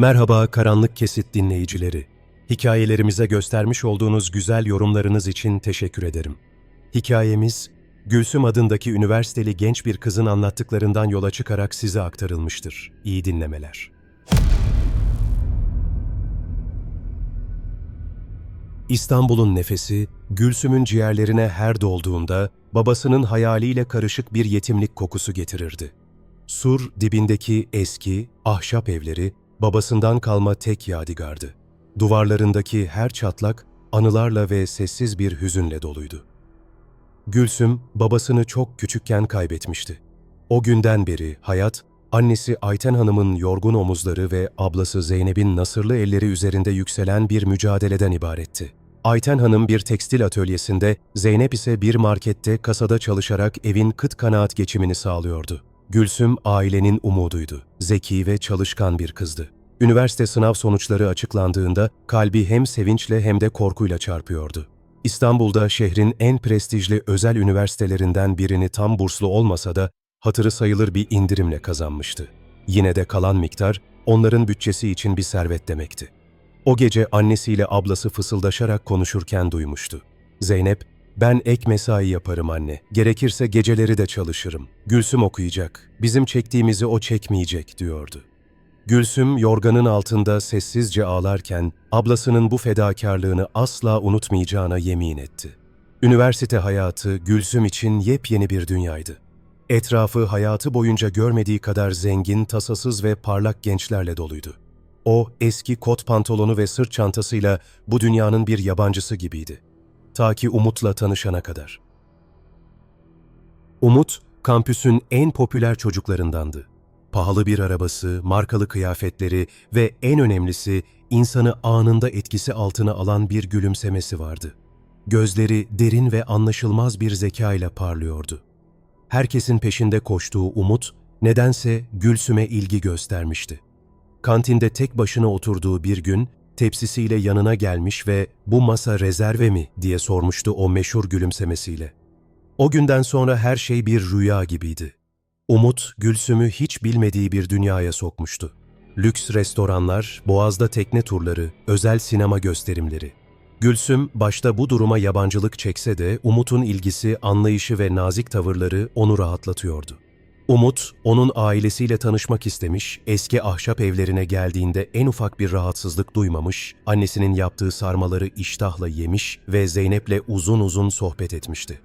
Merhaba Karanlık Kesit dinleyicileri. Hikayelerimize göstermiş olduğunuz güzel yorumlarınız için teşekkür ederim. Hikayemiz, Gülsüm adındaki üniversiteli genç bir kızın anlattıklarından yola çıkarak size aktarılmıştır. İyi dinlemeler. İstanbul'un nefesi, Gülsüm'ün ciğerlerine her dolduğunda babasının hayaliyle karışık bir yetimlik kokusu getirirdi. Sur dibindeki eski, ahşap evleri babasından kalma tek yadigardı. Duvarlarındaki her çatlak anılarla ve sessiz bir hüzünle doluydu. Gülsüm babasını çok küçükken kaybetmişti. O günden beri hayat, annesi Ayten Hanım'ın yorgun omuzları ve ablası Zeynep'in nasırlı elleri üzerinde yükselen bir mücadeleden ibaretti. Ayten Hanım bir tekstil atölyesinde, Zeynep ise bir markette kasada çalışarak evin kıt kanaat geçimini sağlıyordu. Gülsüm ailenin umuduydu. Zeki ve çalışkan bir kızdı. Üniversite sınav sonuçları açıklandığında kalbi hem sevinçle hem de korkuyla çarpıyordu. İstanbul'da şehrin en prestijli özel üniversitelerinden birini tam burslu olmasa da hatırı sayılır bir indirimle kazanmıştı. Yine de kalan miktar onların bütçesi için bir servet demekti. O gece annesiyle ablası fısıldaşarak konuşurken duymuştu. Zeynep, ben ek mesai yaparım anne. Gerekirse geceleri de çalışırım. Gülsüm okuyacak. Bizim çektiğimizi o çekmeyecek diyordu. Gülsüm yorganın altında sessizce ağlarken ablasının bu fedakarlığını asla unutmayacağına yemin etti. Üniversite hayatı Gülsüm için yepyeni bir dünyaydı. Etrafı hayatı boyunca görmediği kadar zengin, tasasız ve parlak gençlerle doluydu. O eski kot pantolonu ve sırt çantasıyla bu dünyanın bir yabancısı gibiydi. Ta ki Umut'la tanışana kadar. Umut, kampüsün en popüler çocuklarındandı. Pahalı bir arabası, markalı kıyafetleri ve en önemlisi insanı anında etkisi altına alan bir gülümsemesi vardı. Gözleri derin ve anlaşılmaz bir zeka ile parlıyordu. Herkesin peşinde koştuğu Umut, nedense Gülsüm'e ilgi göstermişti. Kantinde tek başına oturduğu bir gün, tepsisiyle yanına gelmiş ve ''Bu masa rezerve mi?'' diye sormuştu o meşhur gülümsemesiyle. O günden sonra her şey bir rüya gibiydi. Umut, Gülsüm'ü hiç bilmediği bir dünyaya sokmuştu. Lüks restoranlar, boğazda tekne turları, özel sinema gösterimleri. Gülsüm başta bu duruma yabancılık çekse de Umut'un ilgisi, anlayışı ve nazik tavırları onu rahatlatıyordu. Umut, onun ailesiyle tanışmak istemiş, eski ahşap evlerine geldiğinde en ufak bir rahatsızlık duymamış, annesinin yaptığı sarmaları iştahla yemiş ve Zeynep'le uzun uzun sohbet etmişti.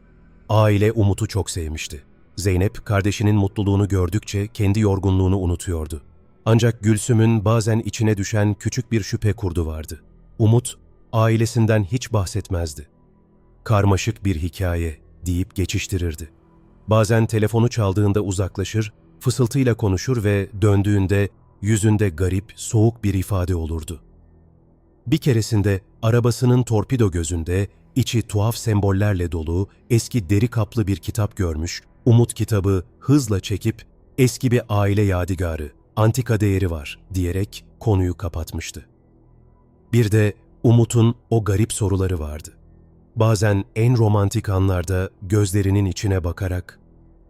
Aile Umut'u çok sevmişti. Zeynep, kardeşinin mutluluğunu gördükçe kendi yorgunluğunu unutuyordu. Ancak Gülsüm'ün bazen içine düşen küçük bir şüphe kurdu vardı. Umut, ailesinden hiç bahsetmezdi. Karmaşık bir hikaye deyip geçiştirirdi. Bazen telefonu çaldığında uzaklaşır, fısıltıyla konuşur ve döndüğünde yüzünde garip, soğuk bir ifade olurdu. Bir keresinde arabasının torpido gözünde içi tuhaf sembollerle dolu eski deri kaplı bir kitap görmüş, Umut kitabı hızla çekip eski bir aile yadigarı, antika değeri var diyerek konuyu kapatmıştı. Bir de Umut'un o garip soruları vardı. Bazen en romantik anlarda gözlerinin içine bakarak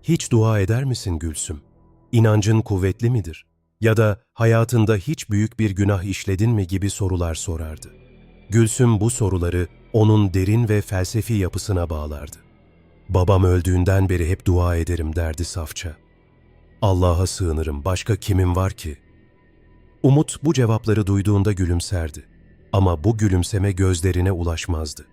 hiç dua eder misin Gülsüm? İnancın kuvvetli midir? Ya da hayatında hiç büyük bir günah işledin mi gibi sorular sorardı. Gülsüm bu soruları onun derin ve felsefi yapısına bağlardı. Babam öldüğünden beri hep dua ederim derdi safça. Allah'a sığınırım, başka kimim var ki? Umut bu cevapları duyduğunda gülümserdi. Ama bu gülümseme gözlerine ulaşmazdı.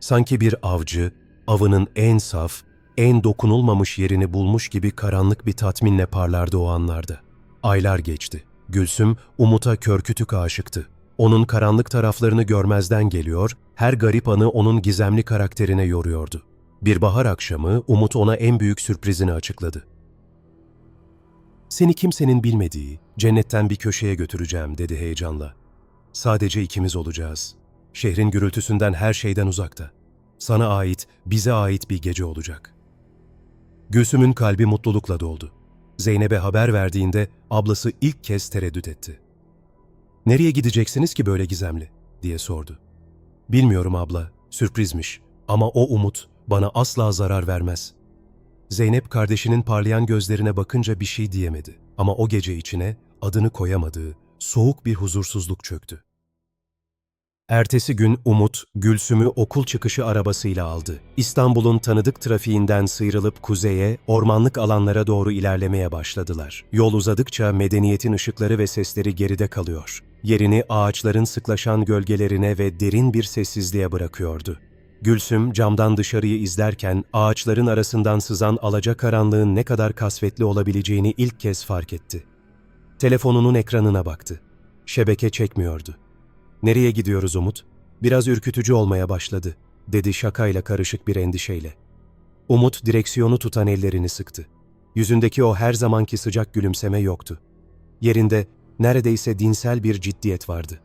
Sanki bir avcı, avının en saf, en dokunulmamış yerini bulmuş gibi karanlık bir tatminle parlardı o anlarda. Aylar geçti. Gülsüm, Umut'a körkütük aşıktı. Onun karanlık taraflarını görmezden geliyor, her garip anı onun gizemli karakterine yoruyordu. Bir bahar akşamı Umut ona en büyük sürprizini açıkladı. Seni kimsenin bilmediği, cennetten bir köşeye götüreceğim dedi heyecanla. Sadece ikimiz olacağız. Şehrin gürültüsünden her şeyden uzakta. Sana ait, bize ait bir gece olacak. Gülsüm'ün kalbi mutlulukla doldu. Zeynep'e haber verdiğinde ablası ilk kez tereddüt etti. ''Nereye gideceksiniz ki böyle gizemli?'' diye sordu. ''Bilmiyorum abla, sürprizmiş ama o umut bana asla zarar vermez.'' Zeynep kardeşinin parlayan gözlerine bakınca bir şey diyemedi. Ama o gece içine adını koyamadığı, soğuk bir huzursuzluk çöktü. Ertesi gün Umut, Gülsüm'ü okul çıkışı arabasıyla aldı. İstanbul'un tanıdık trafiğinden sıyrılıp kuzeye, ormanlık alanlara doğru ilerlemeye başladılar. Yol uzadıkça medeniyetin ışıkları ve sesleri geride kalıyor. Yerini ağaçların sıklaşan gölgelerine ve derin bir sessizliğe bırakıyordu. Gülsüm camdan dışarıyı izlerken ağaçların arasından sızan alacakaranlığın ne kadar kasvetli olabileceğini ilk kez fark etti. Telefonunun ekranına baktı. Şebeke çekmiyordu. Nereye gidiyoruz Umut? Biraz ürkütücü olmaya başladı, dedi şakayla karışık bir endişeyle. Umut direksiyonu tutan ellerini sıktı. Yüzündeki o her zamanki sıcak gülümseme yoktu. Yerinde neredeyse dinsel bir ciddiyet vardı.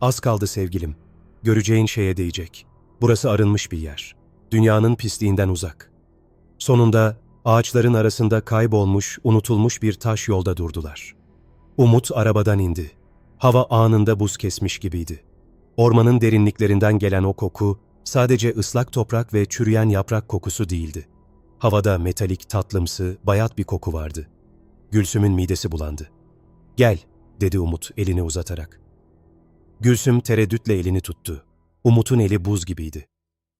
Az kaldı sevgilim. Göreceğin şeye değecek. Burası arınmış bir yer. Dünyanın pisliğinden uzak. Sonunda ağaçların arasında kaybolmuş, unutulmuş bir taş yolda durdular. Umut arabadan indi. Hava anında buz kesmiş gibiydi. Ormanın derinliklerinden gelen o koku sadece ıslak toprak ve çürüyen yaprak kokusu değildi. Havada metalik, tatlımsı, bayat bir koku vardı. Gülsüm'ün midesi bulandı. Gel, dedi Umut elini uzatarak. Gülsüm tereddütle elini tuttu. Umut'un eli buz gibiydi.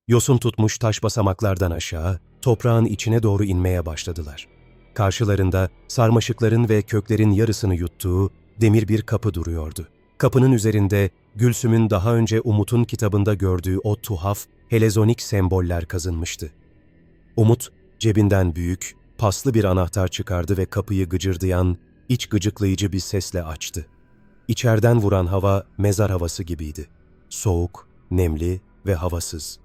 Yosun tutmuş taş basamaklardan aşağı, toprağın içine doğru inmeye başladılar. Karşılarında sarmaşıkların ve köklerin yarısını yuttuğu demir bir kapı duruyordu. Kapının üzerinde Gülsüm'ün daha önce Umut'un kitabında gördüğü o tuhaf, helezonik semboller kazınmıştı. Umut, cebinden büyük, paslı bir anahtar çıkardı ve kapıyı gıcırdayan, iç gıcıklayıcı bir sesle açtı. İçeriden vuran hava mezar havası gibiydi. Soğuk, nemli ve havasız.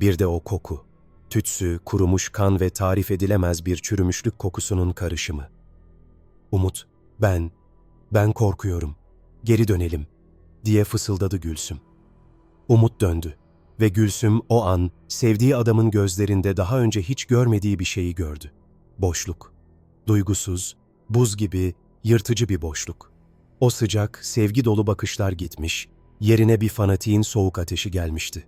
Bir de o koku. Tütsü, kurumuş kan ve tarif edilemez bir çürümüşlük kokusunun karışımı. Umut, ben, ben korkuyorum. Geri dönelim, diye fısıldadı Gülsüm. Umut döndü ve Gülsüm o an sevdiği adamın gözlerinde daha önce hiç görmediği bir şeyi gördü. Boşluk. Duygusuz, buz gibi, yırtıcı bir boşluk. O sıcak, sevgi dolu bakışlar gitmiş, yerine bir fanatiğin soğuk ateşi gelmişti.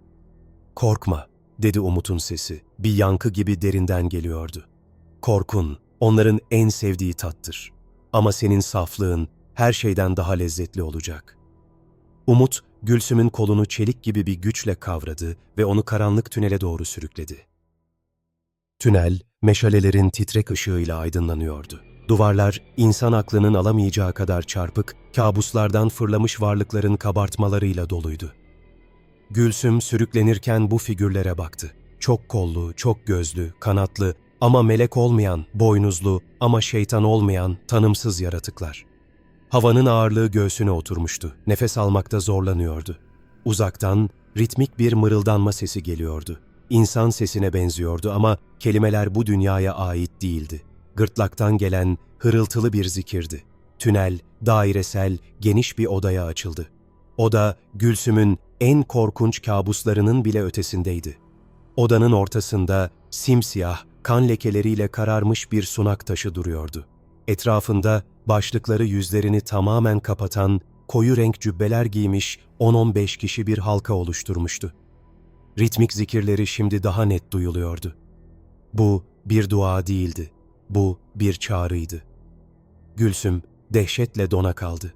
Korkma, dedi Umut'un sesi. Bir yankı gibi derinden geliyordu. Korkun, onların en sevdiği tattır. Ama senin saflığın her şeyden daha lezzetli olacak. Umut, Gülsüm'ün kolunu çelik gibi bir güçle kavradı ve onu karanlık tünele doğru sürükledi. Tünel, meşalelerin titrek ışığıyla aydınlanıyordu. Duvarlar, insan aklının alamayacağı kadar çarpık, kabuslardan fırlamış varlıkların kabartmalarıyla doluydu. Gülsüm sürüklenirken bu figürlere baktı. Çok kollu, çok gözlü, kanatlı ama melek olmayan, boynuzlu ama şeytan olmayan tanımsız yaratıklar. Havanın ağırlığı göğsüne oturmuştu. Nefes almakta zorlanıyordu. Uzaktan ritmik bir mırıldanma sesi geliyordu. İnsan sesine benziyordu ama kelimeler bu dünyaya ait değildi. Gırtlaktan gelen hırıltılı bir zikirdi. Tünel, dairesel, geniş bir odaya açıldı. Oda, Gülsüm'ün en korkunç kabuslarının bile ötesindeydi. Odanın ortasında simsiyah, kan lekeleriyle kararmış bir sunak taşı duruyordu. Etrafında başlıkları yüzlerini tamamen kapatan koyu renk cübbeler giymiş 10-15 kişi bir halka oluşturmuştu. Ritmik zikirleri şimdi daha net duyuluyordu. Bu bir dua değildi. Bu bir çağrıydı. Gülsüm dehşetle dona kaldı.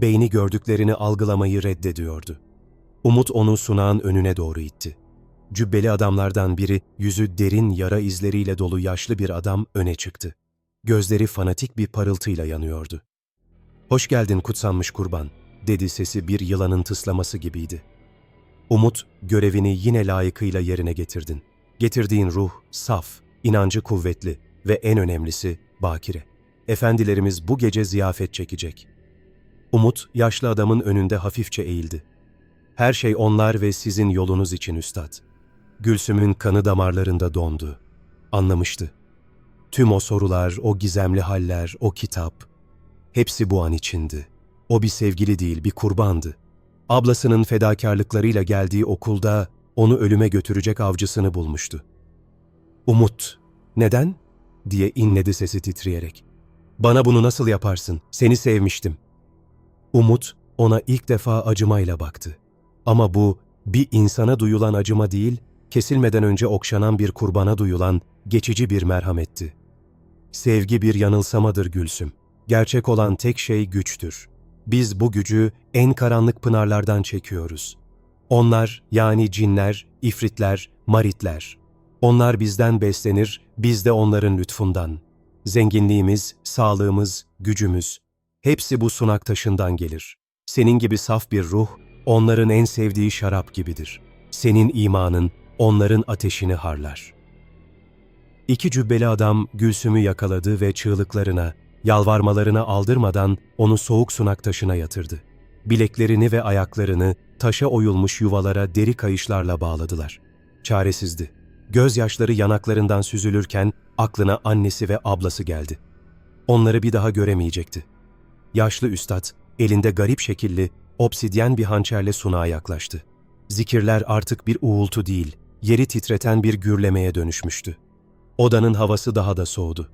Beyni gördüklerini algılamayı reddediyordu. Umut onu sunağın önüne doğru itti. Cübbeli adamlardan biri yüzü derin yara izleriyle dolu yaşlı bir adam öne çıktı. Gözleri fanatik bir parıltıyla yanıyordu. ''Hoş geldin kutsanmış kurban.'' dedi sesi bir yılanın tıslaması gibiydi. Umut, görevini yine layıkıyla yerine getirdin. Getirdiğin ruh, saf, inancı kuvvetli ve en önemlisi bakire. Efendilerimiz bu gece ziyafet çekecek. Umut, yaşlı adamın önünde hafifçe eğildi. Her şey onlar ve sizin yolunuz için üstad. Gülsüm'ün kanı damarlarında dondu. Anlamıştı. Tüm o sorular, o gizemli haller, o kitap, hepsi bu an içindi. O bir sevgili değil, bir kurbandı. Ablasının fedakarlıklarıyla geldiği okulda onu ölüme götürecek avcısını bulmuştu. Umut, neden? Diye inledi sesi titreyerek. Bana bunu nasıl yaparsın? Seni sevmiştim. Umut ona ilk defa acımayla baktı. Ama bu bir insana duyulan acıma değil, kesilmeden önce okşanan bir kurbana duyulan geçici bir merhametti. Sevgi bir yanılsamadır Gülsüm. Gerçek olan tek şey güçtür. Biz bu gücü en karanlık pınarlardan çekiyoruz. Onlar yani cinler, ifritler, maritler. Onlar bizden beslenir, biz de onların lütfundan. Zenginliğimiz, sağlığımız, gücümüz, hepsi bu sunak taşından gelir. Senin gibi saf bir ruh, onların en sevdiği şarap gibidir. Senin imanın, onların ateşini harlar. İki cübbeli adam Gülsüm'ü yakaladı ve çığlıklarına, yalvarmalarına aldırmadan onu soğuk sunak taşına yatırdı. Bileklerini ve ayaklarını taşa oyulmuş yuvalara deri kayışlarla bağladılar. Çaresizdi. Gözyaşları yanaklarından süzülürken aklına annesi ve ablası geldi. Onları bir daha göremeyecekti. Yaşlı üstad, elinde garip şekilli, obsidyen bir hançerle sunağa yaklaştı. Zikirler artık bir uğultu değil, yeri titreten bir gürlemeye dönüşmüştü. Odanın havası daha da soğudu.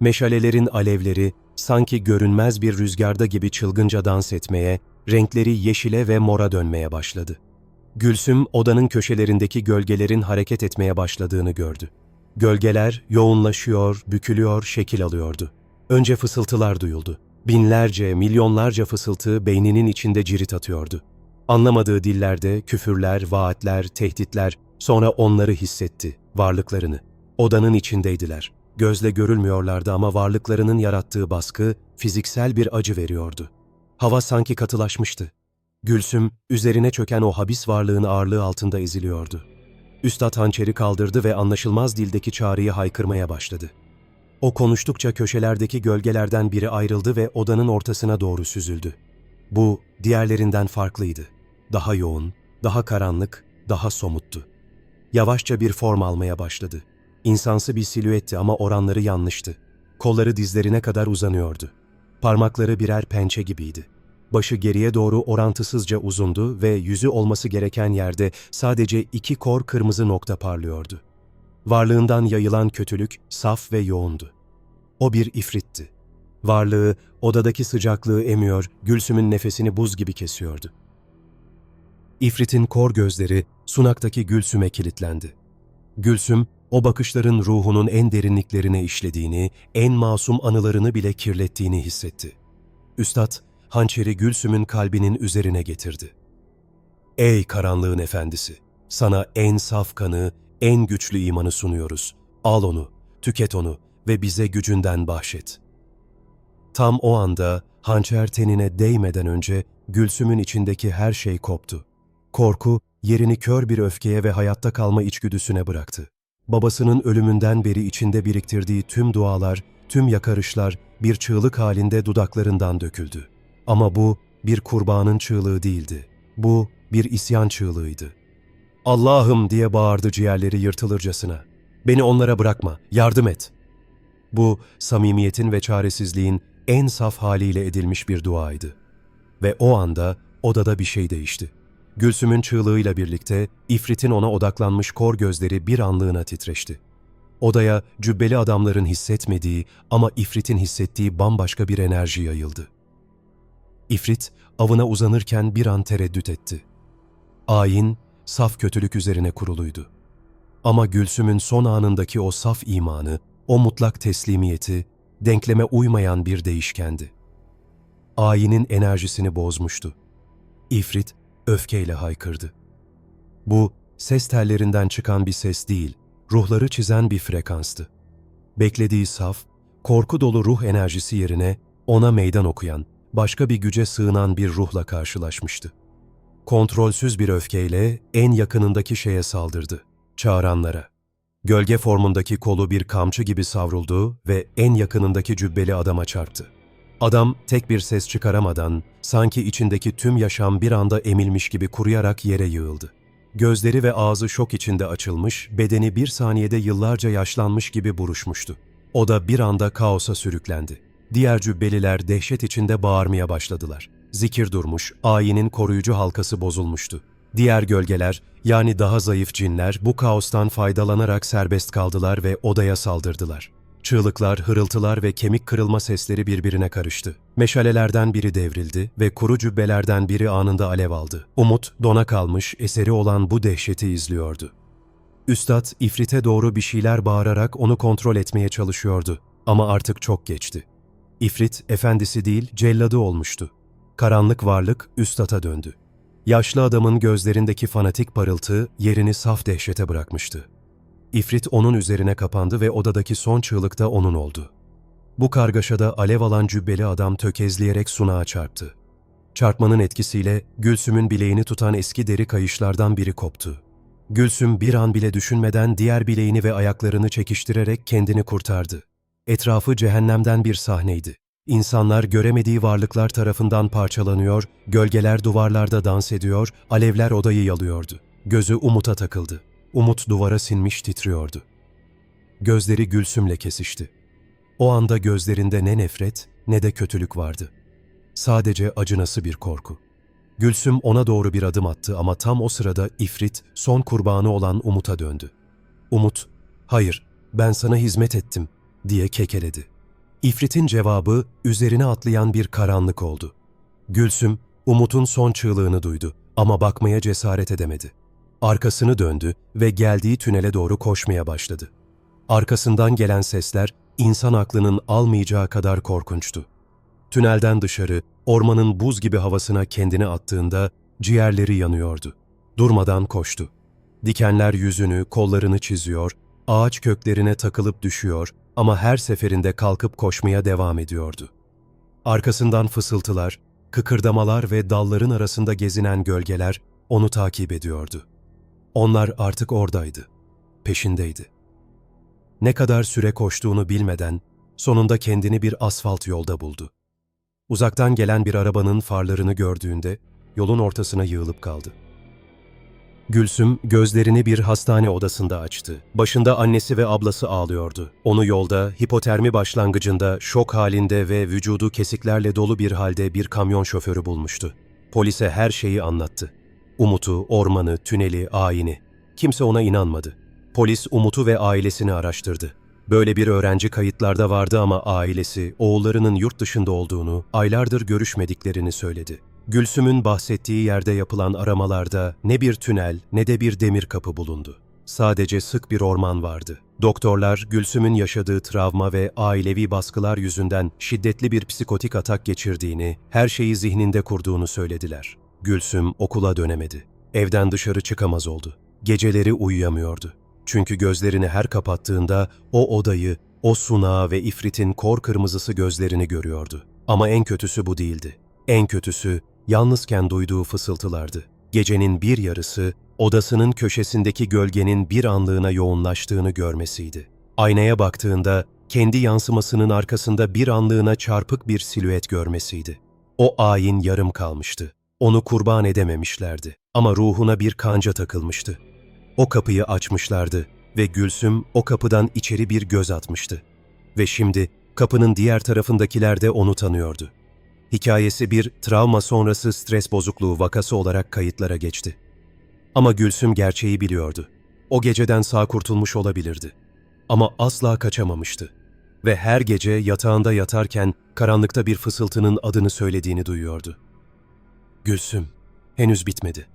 Meşalelerin alevleri sanki görünmez bir rüzgarda gibi çılgınca dans etmeye, renkleri yeşile ve mora dönmeye başladı. Gülsüm odanın köşelerindeki gölgelerin hareket etmeye başladığını gördü. Gölgeler yoğunlaşıyor, bükülüyor, şekil alıyordu. Önce fısıltılar duyuldu. Binlerce, milyonlarca fısıltı beyninin içinde cirit atıyordu. Anlamadığı dillerde küfürler, vaatler, tehditler, sonra onları hissetti, varlıklarını. Odanın içindeydiler. Gözle görülmüyorlardı ama varlıklarının yarattığı baskı fiziksel bir acı veriyordu. Hava sanki katılaşmıştı. Gülsüm, üzerine çöken o habis varlığın ağırlığı altında eziliyordu. Üstad hançeri kaldırdı ve anlaşılmaz dildeki çağrıyı haykırmaya başladı. O konuştukça köşelerdeki gölgelerden biri ayrıldı ve odanın ortasına doğru süzüldü. Bu, diğerlerinden farklıydı. Daha yoğun, daha karanlık, daha somuttu. Yavaşça bir form almaya başladı. İnsansı bir silüetti ama oranları yanlıştı. Kolları dizlerine kadar uzanıyordu. Parmakları birer pençe gibiydi. Başı geriye doğru orantısızca uzundu ve yüzü olması gereken yerde sadece iki kor kırmızı nokta parlıyordu. Varlığından yayılan kötülük saf ve yoğundu. O bir ifritti. Varlığı odadaki sıcaklığı emiyor, Gülsüm'ün nefesini buz gibi kesiyordu. İfritin kor gözleri sunaktaki Gülsüm'e kilitlendi. Gülsüm, o bakışların ruhunun en derinliklerine işlediğini, en masum anılarını bile kirlettiğini hissetti. Üstad, hançeri Gülsüm'ün kalbinin üzerine getirdi. Ey karanlığın efendisi! Sana en saf kanı, en güçlü imanı sunuyoruz. Al onu, tüket onu ve bize gücünden bahşet. Tam o anda hançer tenine değmeden önce Gülsüm'ün içindeki her şey koptu. Korku, yerini kör bir öfkeye ve hayatta kalma içgüdüsüne bıraktı. Babasının ölümünden beri içinde biriktirdiği tüm dualar, tüm yakarışlar bir çığlık halinde dudaklarından döküldü. Ama bu bir kurbanın çığlığı değildi. Bu bir isyan çığlığıydı. Allah'ım diye bağırdı ciğerleri yırtılırcasına. Beni onlara bırakma, yardım et. Bu samimiyetin ve çaresizliğin en saf haliyle edilmiş bir duaydı. Ve o anda odada bir şey değişti. Gülsüm'ün çığlığıyla birlikte İfrit'in ona odaklanmış kor gözleri bir anlığına titreşti. Odaya cübbeli adamların hissetmediği ama İfrit'in hissettiği bambaşka bir enerji yayıldı. İfrit avına uzanırken bir an tereddüt etti. Ayin, saf kötülük üzerine kuruluydu. Ama Gülsüm'ün son anındaki o saf imanı, o mutlak teslimiyeti, denkleme uymayan bir değişkendi. Ayinin enerjisini bozmuştu. İfrit, öfkeyle haykırdı. Bu, ses tellerinden çıkan bir ses değil, ruhları çizen bir frekanstı. Beklediği saf, korku dolu ruh enerjisi yerine ona meydan okuyan, başka bir güce sığınan bir ruhla karşılaşmıştı. Kontrolsüz bir öfkeyle en yakınındaki şeye saldırdı, çağıranlara. Gölge formundaki kolu bir kamçı gibi savruldu ve en yakınındaki cübbeli adama çarptı. Adam tek bir ses çıkaramadan, sanki içindeki tüm yaşam bir anda emilmiş gibi kuruyarak yere yığıldı. Gözleri ve ağzı şok içinde açılmış, bedeni bir saniyede yıllarca yaşlanmış gibi buruşmuştu. O da bir anda kaosa sürüklendi. Diğer cübbeliler dehşet içinde bağırmaya başladılar. Zikir durmuş, ayinin koruyucu halkası bozulmuştu. Diğer gölgeler, yani daha zayıf cinler bu kaostan faydalanarak serbest kaldılar ve odaya saldırdılar. Çığlıklar, hırıltılar ve kemik kırılma sesleri birbirine karıştı. Meşalelerden biri devrildi ve kuru cübbelerden biri anında alev aldı. Umut, dona kalmış, eseri olan bu dehşeti izliyordu. Üstad, ifrite doğru bir şeyler bağırarak onu kontrol etmeye çalışıyordu. Ama artık çok geçti. İfrit, efendisi değil, celladı olmuştu. karanlık varlık üstata döndü. Yaşlı adamın gözlerindeki fanatik parıltı yerini saf dehşete bırakmıştı. İfrit onun üzerine kapandı ve odadaki son çığlık da onun oldu. Bu kargaşada alev alan cübbeli adam tökezleyerek sunağa çarptı. Çarpmanın etkisiyle Gülsüm'ün bileğini tutan eski deri kayışlardan biri koptu. Gülsüm bir an bile düşünmeden diğer bileğini ve ayaklarını çekiştirerek kendini kurtardı. Etrafı cehennemden bir sahneydi. İnsanlar göremediği varlıklar tarafından parçalanıyor, gölgeler duvarlarda dans ediyor, alevler odayı yalıyordu. Gözü Umut'a takıldı. Umut duvara sinmiş titriyordu. Gözleri Gülsüm'le kesişti. O anda gözlerinde ne nefret ne de kötülük vardı. Sadece acınası bir korku. Gülsüm ona doğru bir adım attı ama tam o sırada İfrit son kurbanı olan Umut'a döndü. Umut, hayır ben sana hizmet ettim diye kekeledi. İfrit'in cevabı üzerine atlayan bir karanlık oldu. Gülsüm, Umut'un son çığlığını duydu ama bakmaya cesaret edemedi. Arkasını döndü ve geldiği tünele doğru koşmaya başladı. Arkasından gelen sesler insan aklının almayacağı kadar korkunçtu. Tünelden dışarı, ormanın buz gibi havasına kendini attığında ciğerleri yanıyordu. Durmadan koştu. Dikenler yüzünü, kollarını çiziyor, ağaç köklerine takılıp düşüyor ama her seferinde kalkıp koşmaya devam ediyordu. Arkasından fısıltılar, kıkırdamalar ve dalların arasında gezinen gölgeler onu takip ediyordu. Onlar artık oradaydı, peşindeydi. Ne kadar süre koştuğunu bilmeden sonunda kendini bir asfalt yolda buldu. Uzaktan gelen bir arabanın farlarını gördüğünde yolun ortasına yığılıp kaldı. Gülsüm gözlerini bir hastane odasında açtı. Başında annesi ve ablası ağlıyordu. Onu yolda, hipotermi başlangıcında, şok halinde ve vücudu kesiklerle dolu bir halde bir kamyon şoförü bulmuştu. Polise her şeyi anlattı. Umut'u, ormanı, tüneli, ayini. Kimse ona inanmadı. Polis Umut'u ve ailesini araştırdı. Böyle bir öğrenci kayıtlarda vardı ama ailesi, oğullarının yurt dışında olduğunu, aylardır görüşmediklerini söyledi. Gülsüm'ün bahsettiği yerde yapılan aramalarda ne bir tünel ne de bir demir kapı bulundu. Sadece sık bir orman vardı. Doktorlar Gülsüm'ün yaşadığı travma ve ailevi baskılar yüzünden şiddetli bir psikotik atak geçirdiğini, her şeyi zihninde kurduğunu söylediler. Gülsüm okula dönemedi. Evden dışarı çıkamaz oldu. Geceleri uyuyamıyordu. Çünkü gözlerini her kapattığında o odayı, o sunağı ve ifritin kor kırmızısı gözlerini görüyordu. Ama en kötüsü bu değildi. En kötüsü yalnızken duyduğu fısıltılardı. Gecenin bir yarısı odasının köşesindeki gölgenin bir anlığına yoğunlaştığını görmesiydi. Aynaya baktığında kendi yansımasının arkasında bir anlığına çarpık bir silüet görmesiydi. O ayin yarım kalmıştı. Onu kurban edememişlerdi ama ruhuna bir kanca takılmıştı. O kapıyı açmışlardı ve Gülsüm o kapıdan içeri bir göz atmıştı. Ve şimdi kapının diğer tarafındakiler de onu tanıyordu. Hikayesi bir travma sonrası stres bozukluğu vakası olarak kayıtlara geçti. Ama Gülsüm gerçeği biliyordu. O geceden sağ kurtulmuş olabilirdi. Ama asla kaçamamıştı. Ve her gece yatağında yatarken karanlıkta bir fısıltının adını söylediğini duyuyordu. Gülsüm, henüz bitmedi.